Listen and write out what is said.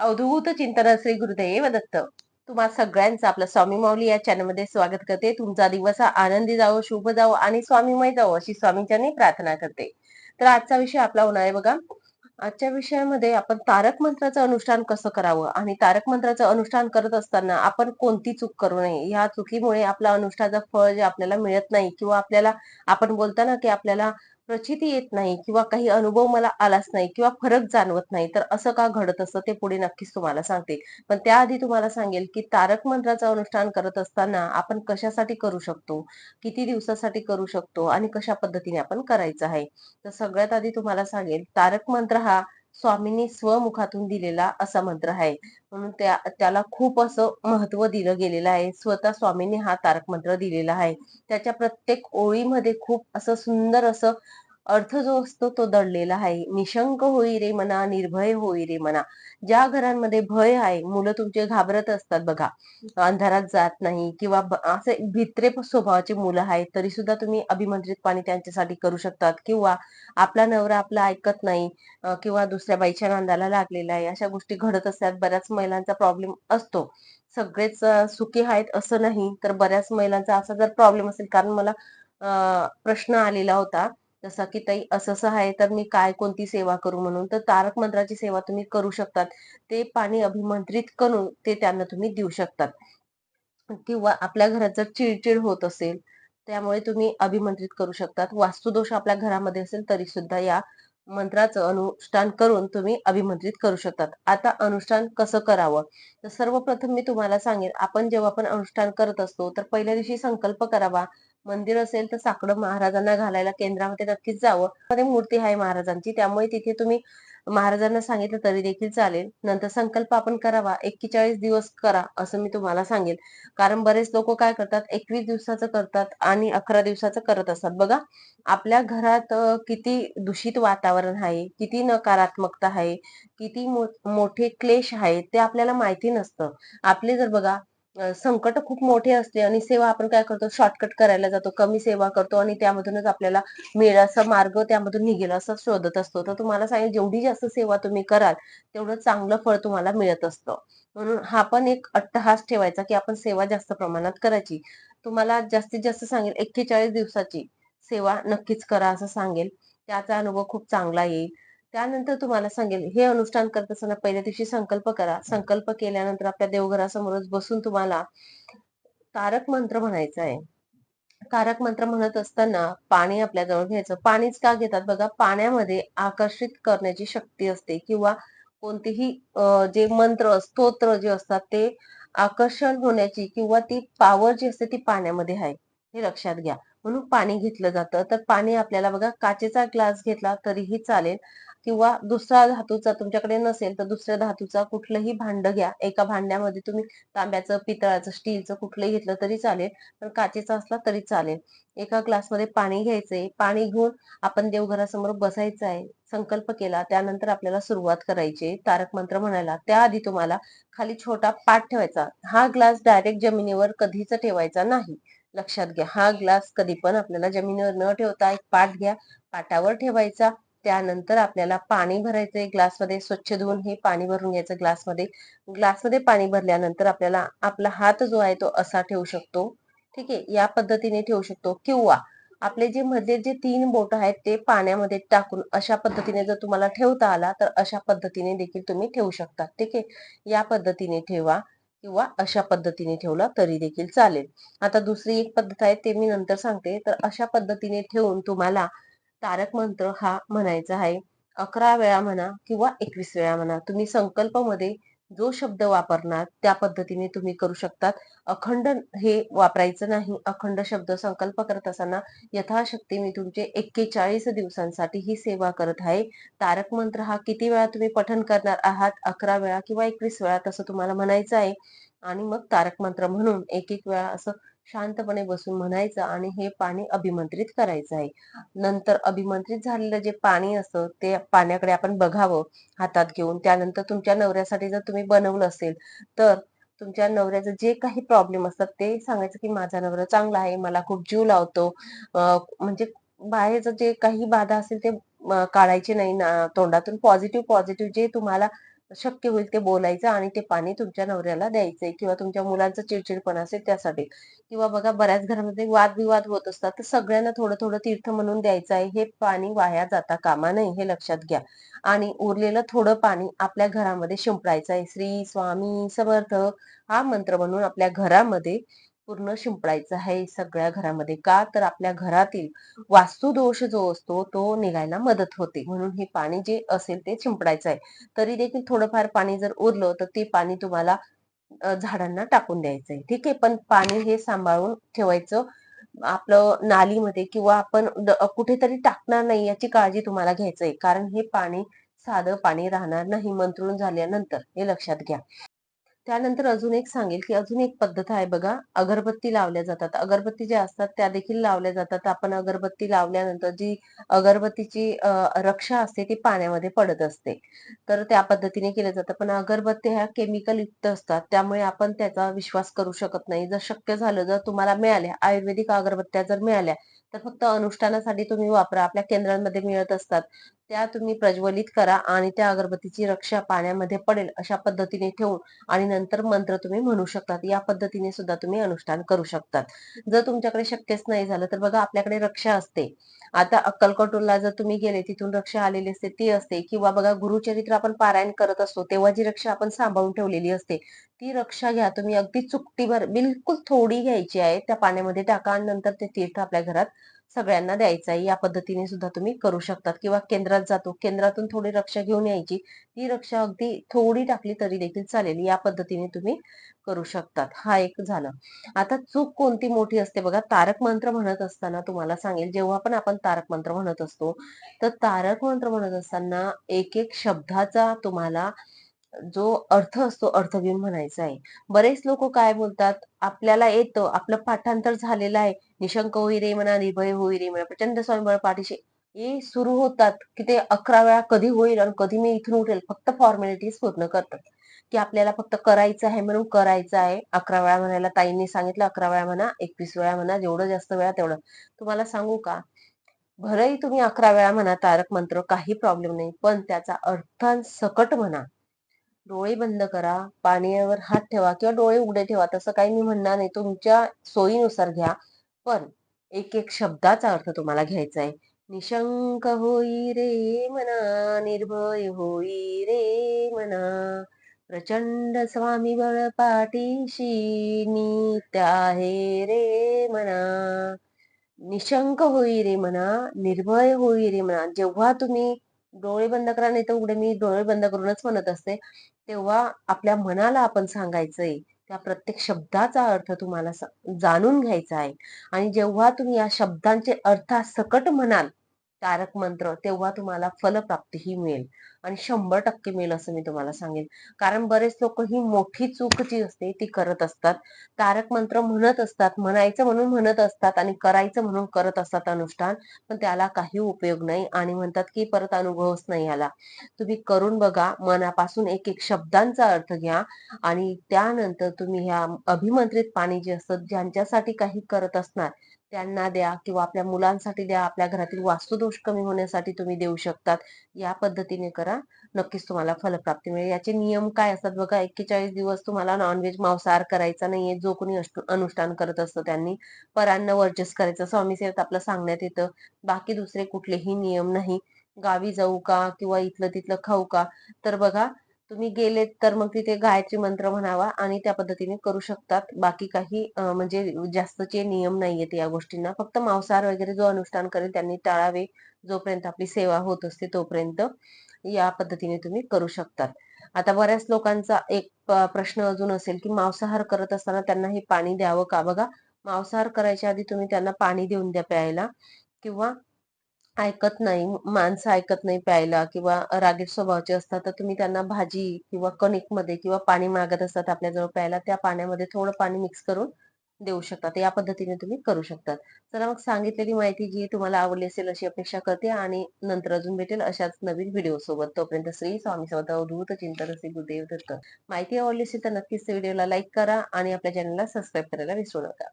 अवधूत चिंतन श्री गुरुदेव दत्त तुम्हा सगळ्यांचं आपलं स्वामी माऊली या चॅनलमध्ये स्वागत करते. तुमचा दिवस हा आनंदी जावो शुभ जावो आणि स्वामीमय जावो अशी स्वामींच्यानी प्रार्थना करते. तर आजचा विषय आपला होणार आहे बघा. आजच्या विषयामध्ये आपण तारक मंत्राचं अनुष्ठान कसं करावं आणि तारक मंत्राचं अनुष्ठान करत असताना आपण कोणती चूक करू नये? या चुकीमुळे आपला अनुष्ठानाचं फळ जे आपल्याला मिळत नाही किंवा आपल्याला आपण बोलताना की आपल्याला प्रचिती येत नाही किंवा काही अनुभव मला आलाच नाही किंवा फरक जाणवत नाही तर असं का घडत असतं ते पुढे नक्कीच तुम्हाला सांगते पण त्याआधी तुम्हाला सांगेल की तारक मंत्राचं अनुष्ठान करत असताना आपण कशासाठी करू शकतो? किती दिवसासाठी करू शकतो? आणि कशा पद्धतीने आपण करायचं आहे? तर सगळ्यात आधी तुम्हाला सांगेल तारक मंत्र हा स्वामींनी स्वमुखातून दिलेला असा मंत्र आहे. म्हणून त्या त्याला खूप असं महत्त्व दिलं गेलेलं आहे. स्वतः स्वामींनी हा तारक मंत्र दिलेला आहे. त्याच्या प्रत्येक ओळीमध्ये खूप असं सुंदर असं अर्थ जो असतो तो दडलेला आहे. निशंक होई रे मना निर्भय होई रे मना. ज्या घरांमध्ये भय आहे मुलं तुमचे घाबरत असतात बघा. अंधारात जात नाही किंवा असे भित्रे स्वभावाचे मुलं आहेत तरी सुद्धा तुम्ही अभिमंत्रित पाणी त्यांच्यासाठी करू शकतात. किंवा आपला नवरा आपला ऐकत नाही किंवा दुसऱ्या बाईच्या नांदाला लागलेला आहे अशा गोष्टी घडत असतात. बऱ्याच महिलांचा प्रॉब्लेम असतो. सगळेच सुखी आहेत असं नाही तर बऱ्याच महिलांचा असा जर प्रॉब्लेम असेल कारण मला प्रश्न आलेला होता. जसा की ताई असं आहे तर मी काय कोणती सेवा करू म्हणून? तर तारक मंत्राची सेवा तुम्ही करू शकतात. ते पाणी अभिमंत्रित करून ते त्यांना तुम्ही देऊ शकतात. किंवा आपल्या घरात जर चिडचिड होत असेल त्यामुळे तुम्ही अभिमंत्रित करू शकतात. वास्तुदोष आपल्या घरामध्ये असेल तरी सुद्धा या मंत्राचं अनुष्ठान करून तुम्ही अभिमंत्रित करू शकतात. आता अनुष्ठान कसं करावं? तर सर्वप्रथम मी तुम्हाला सांगेन आपण जेव्हा आपण अनुष्ठान करत असतो तर पहिल्या दिवशी संकल्प करावा. मंदिर असेल तर साकडं महाराजांना घालायला केंद्रामध्ये नक्कीच जावं. मध्ये मूर्ती आहे महाराजांची. त्यामुळे तिथे तुम्ही महाराजांना सांगितलं तरी देखील चालेल. नंतर संकल्प आपण करावा. एक्केचाळीस दिवस करा असं मी तुम्हाला सांगेल. कारण बरेच लोक काय करतात? एकवीस दिवसाचं करतात आणि अकरा दिवसाचं करत असतात. बघा आपल्या घरात किती दूषित वातावरण आहे किती नकारात्मकता आहे किती मोठे क्लेश आहे ते आपल्याला माहिती नसतं. आपले जर बघा संकट खूप मोठे असते आणि सेवा आपण काय करतो? शॉर्टकट करायला जातो कमी सेवा करतो आणि त्यामधूनच आपल्याला मिळेल असा मार्ग त्यामधून निघेल असं शोधत असतो. तर तुम्हाला सांगेल जेवढी जास्त सेवा तुम्ही कराल तेवढं चांगलं फळ तुम्हाला मिळत असतं. म्हणून हा पण एक अट्टहास ठेवायचा की आपण सेवा जास्त प्रमाणात करायची. तुम्हाला जास्तीत जास्त सांगेल एक्केचाळीस दिवसाची सेवा नक्कीच करा असं सांगेल त्याचा अनुभव खूप चांगला येईल. त्यानंतर तुम्हाला सांगेल हे अनुष्ठान करत असताना पहिल्या दिवशी संकल्प करा. संकल्प केल्यानंतर आपल्या देवघरासमोरच बसून तुम्हाला तारक मंत्र म्हणायचं आहे. तारक मंत्र म्हणत असताना पाणी आपल्या जवळ घ्यायचं. पाणीच का घेतात? बघा पाण्यामध्ये आकर्षित करण्याची शक्ती असते किंवा कोणतेही जे मंत्र स्तोत्र जे असतात ते आकर्षण होण्याची किंवा ती पावर जी असते ती पाण्यामध्ये आहे. हे लक्षात घ्या. म्हणून पाणी घेतलं जातं. तर पाणी आपल्याला बघा काचेचा ग्लास घेतला तरीही चालेल. किंवा दुसरा धातूचा तुमच्याकडे नसेल तर दुसऱ्या धातूचा कुठलंही भांड घ्या. एका भांड्यामध्ये तुम्ही तांब्याचं पितळाचं स्टीलचं कुठलंही घेतलं तरी चालेल पण काचेचा असला तरी चालेल. एका ग्लासमध्ये पाणी घ्यायचंय. पाणी घेऊन आपण देवघरासमोर बसायचं आहे संकल्प केला त्यानंतर आपल्याला सुरुवात करायची. तारक मंत्र म्हणायला त्याआधी तुम्हाला खाली छोटा पाठ ठेवायचा. हा ग्लास डायरेक्ट जमिनीवर कधीच ठेवायचा नाही. लक्षात घ्या हा ग्लास कधी पण आपल्याला जमिनीवर न ठेवता एक पाठ घ्या. पाटावर ठेवायचा. त्यानंतर आपल्याला पाणी भरायचंय. ग्लासमध्ये स्वच्छ धुवून हे पाणी भरून घ्यायचं ग्लासमध्ये. ग्लासमध्ये पाणी भरल्यानंतर आपल्याला आपला हात जो आहे तो असा ठेवू शकतो. ठीक आहे? या पद्धतीने ठेवू शकतो. किंवा आपले जे मधले जे तीन बोट आहेत ते पाण्यामध्ये टाकून अशा पद्धतीने जर तुम्हाला ठेवता आला तर अशा पद्धतीने देखील तुम्ही ठेवू शकता. ठीक आहे? या पद्धतीने ठेवा किंवा अशा पद्धतीने ठेवला तरी देखील चालेल. आता दुसरी एक पद्धत आहे ते मी नंतर सांगते. तर अशा पद्धतीने ठेवून तुम्हाला तारक मंत्र हा म्हणायचा आहे. अकरा वेळा म्हणा किंवा एकवीस वेळा म्हणा तुम्ही संकल्पमध्ये जो शब्द वापरणार त्या पद्धतीने तुम्ही करू शकतात. अखंड हे वापरायचं नाही. अखंड शब्द संकल्प करत असताना यथाशक्ती मी तुमचे एक्केचाळीस दिवसांसाठी ही सेवा करत आहे. तारक मंत्र हा किती वेळा तुम्ही पठन करणार आहात? अकरा वेळा किंवा एकवीस वेळा तसं तुम्हाला म्हणायचं आहे. आणि मग तारक मंत्र म्हणून एक एक वेळा असं शांतपणे बसून म्हणायचं आणि हे पाणी अभिमंत्रित करायचं आहे. नंतर अभिमंत्रित झालेलं जे पाणी असतं ते पाण्याकडे आपण बघावं हातात घेऊन. त्यानंतर तुमच्या नवऱ्यासाठी जर तुम्ही बनवलं असेल तर तुमच्या नवऱ्याचं जे काही प्रॉब्लेम असतात ते सांगायचं की माझा नवरा चांगला आहे मला खूप जीव लावतो. म्हणजे बाहेरचं जे काही बाधा असेल ते काढायचे नाही ना. तोंडातून पॉझिटिव्ह पॉझिटिव्ह जे तुम्हाला शक्य होईल ते बोलायचं आणि ते पाणी तुमच्या नवऱ्याला द्यायचंय किंवा तुमच्या मुलांचं चिडचिडपण असेल त्यासाठी. किंवा बघा बऱ्याच घरामध्ये वादविवाद होत असतात तर सगळ्यांना थोडं थोडं तीर्थ म्हणून द्यायचं आहे. हे पाणी वाया जाता कामा नये हे लक्षात घ्या. आणि उरलेलं थोडं पाणी आपल्या घरामध्ये शिंपडायचं आहे. श्री स्वामी समर्थ हा मंत्र म्हणून आपल्या घरामध्ये पूर्ण शिंपडायचं आहे सगळ्या घरामध्ये. का तर आपल्या घरातील वास्तुदोष जो असतो तो निघायला मदत होते. म्हणून हे पाणी जे असेल ते शिंपडायचं आहे. तरी देखील थोडंफार पाणी जर उरलं तर ते पाणी तुम्हाला झाडांना टाकून द्यायचं आहे. ठीक आहे? पण पाणी हे सांभाळून ठेवायचं. आपलं नालीमध्ये किंवा आपण कुठेतरी टाकणार नाही याची काळजी तुम्हाला घ्यायचंय कारण हे पाणी साधं पाणी राहणार नाही मंत्रून झाल्यानंतर. हे लक्षात घ्या. त्यानंतर अजून एक सांगेल की अजून एक पद्धत आहे बघा अगरबत्ती लावल्या जातात. अगरबत्ती ज्या असतात त्या देखील लावल्या जातात. आपण अगरबत्ती लावल्यानंतर जी अगरबत्तीची रक्षा असते ती पाण्यामध्ये पडत असते. तर त्या पद्धतीने केलं जातं. पण अगरबत्ती ह्या केमिकल युक्त असतात. त्यामुळे आपण त्याचा विश्वास करू शकत नाही. जर शक्य झालं जर तुम्हाला मिळाल्या आयुर्वेदिक अगरबत्त्या जर मिळाल्या तर फक्त अनुष्ठानासाठी तुम्ही वापरा. आपल्या केंद्रांमध्ये मिळत असतात. त्या तुम्ही प्रज्वलित करा आणि त्या अगरबत्तीची रक्षा पाण्यामध्ये पडेल अशा पद्धतीने ठेवून आणि नंतर मंत्र तुम्ही म्हणू शकतात. या पद्धतीने सुद्धा तुम्ही अनुष्ठान करू शकतात. जर तुमच्याकडे शक्यच नाही झालं तर बघा आपल्याकडे रक्षा असते. आता अक्कलकोटूरला जर तुम्ही गेले तिथून रक्षा आलेली असते ती असते. किंवा बघा गुरुचरित्र आपण पारायण करत असतो तेव्हा जी रक्षा आपण सांभाळून ठेवलेली असते ती रक्षा घ्या. तुम्ही अगदी चुकटीभर बिलकुल थोडी घ्यायची आहे त्या पाण्यामध्ये टाका आणि नंतर ते तीर्थ आपल्या घरात सगळ्यांना द्यायचा आहे. या पद्धतीने सुद्धा तुम्ही करू शकतात. किंवा केंद्रात जातो. केंद्रातून थोडी रक्षा घेऊन यायची. ती रक्षा अगदी थोडी टाकली तरी देखील चालेल. या पद्धतीने तुम्ही करू शकतात. हा एक झालं. आता चूक कोणती मोठी असते बघा. तारक मंत्र म्हणत असताना तुम्हाला सांगेल. जेव्हा पण आपण तारक मंत्र म्हणत असतो तर तारक मंत्र म्हणत असताना एक एक शब्दाचा तुम्हाला जो अर्थ असतो अर्थ घेऊन म्हणायचा आहे. बरेच लोक काय बोलतात? आपल्याला येतं आपलं पाठांतर झालेलं आहे. निशंक होई रे म्हणा निर्भय होई रे म्हणा प्रचंड स्वयंबळ पाठीशी. हे सुरू होतात की ते अकरा वेळा कधी होईल आणि कधी मी इथून उठेल. फक्त फॉर्मॅलिटीज पूर्ण करतात. की आपल्याला फक्त करायचं आहे म्हणून करायचं आहे. अकरा वेळा म्हणायला ताईंनी सांगितलं अकरा वेळा म्हणा एकवीस वेळा म्हणा जेवढं जास्त वेळा तेवढं. तुम्हाला सांगू का? भरही तुम्ही अकरा वेळा म्हणा तारक मंत्र काही प्रॉब्लेम नाही. पण त्याचा अर्थांसकट म्हणा. डोळे बंद करा पाण्यावर हात ठेवा किंवा डोळे उघडे ठेवा. तसं काही मी म्हणणार नाही. तुमच्या सोयीनुसार घ्या. पण एक एक शब्दाचा अर्थ तुम्हाला घ्यायचा आहे. निशंक होई रे मना निर्भय होई रे मना. प्रचंड स्वामी बळ पाठीशी नित्य आहे रे मना. निशंक होई रे म्हणा निर्भय होई रे म्हणा जेव्हा तुम्ही डोळे बंद करा नाही तर उघडे मी डोळे बंद करूनच म्हणत असते. तेव्हा आपल्या मनाला आपण सांगायचंय त्या प्रत्येक शब्दाचा अर्थ तुम्हाला जाणून घ्यायचा आहे. आणि जेव्हा तुम्ही या शब्दांचे अर्थ सकट म्हणाल तारक मंत्र तेव्हा तुम्हाला फलप्राप्ती ही मिळेल. आणि शंभर टक्के मिळेल असं मी तुम्हाला सांगेन. कारण बरेच लोक ही मोठी चूक जी असते ती करत असतात. तारक मंत्र म्हणत असतात म्हणायचं म्हणून म्हणत असतात आणि करायचं म्हणून करत असतात अनुष्ठान पण त्याला काही उपयोग नाही आणि म्हणतात की परत अनुभवच नाही आला तुम्ही करून बघा मनापासून एक एक शब्दांचा अर्थ घ्या आणि त्यानंतर तुम्ही ह्या अभिमंत्रित पाणी जे असतात ज्यांच्यासाठी काही करत असणार त्यांना द्या किंवा आपल्या मुलांसाठी द्या आपल्या घरातील वास्तुदोष कमी होण्यासाठी तुम्ही देऊ शकतात. या पद्धतीने करा. नक्कीच तुम्हाला फलप्राप्ती मिळेल. याचे नियम काय असतात बघा एक्केचाळीस दिवस तुम्हाला नॉनव्हेज मांसाहार करायचा नाहीये. जो कोणी अनुष्ठान करत असतो त्यांनी परान्न वर्जस करायचं. स्वामी सेवेत आपलं सांगण्यात येतं बाकी दुसरे कुठलेही नियम नाही. गावी जाऊ का किंवा इथलं तिथलं खाऊ का? तर बघा तुम्ही गेलेत तर मग तिथे गायत्री मंत्र म्हणावा आणि त्या पद्धतीने करू शकतात. बाकी काही म्हणजे जास्तचे नियम नाहीयेत या गोष्टींना. फक्त मांसाहार वगैरे जो अनुष्ठान करेल त्यांनी टाळावे जोपर्यंत आपली सेवा होत असते तोपर्यंत या पद्धतीने तुम्ही करू शकतात. आता बऱ्याच लोकांचा एक प्रश्न अजून असेल की मांसाहार करत असताना त्यांना हे पाणी द्यावं का? बघा मांसाहार करायच्या आधी तुम्ही त्यांना पाणी देऊन द्या प्यायला किंवा ऐकत नाही माणसं ऐकत नाही प्यायला किंवा रागीट स्वभावाचे असतात तर तुम्ही त्यांना भाजी किंवा कणिकमध्ये किंवा पाणी मागत असतात आपल्याजवळ प्यायला त्या पाण्यामध्ये थोडं पाणी मिक्स करून देऊ शकतात या पद्धतीने तुम्ही करू शकतात चला मग सांगितलेली माहिती जी तुम्हाला आवडली असेल अशी अपेक्षा करते आणि नंतर अजून भेटेल अशाच नवीन व्हिडिओ सोबत तोपर्यंत श्री स्वामी समर्थ अवधूत चिंतन असे गुरुदेव दत्त. माहिती आवडली असेल तर नक्कीच व्हिडिओला लाईक करा आणि आपल्या चॅनलला सबस्क्राईब करायला विसरू नका.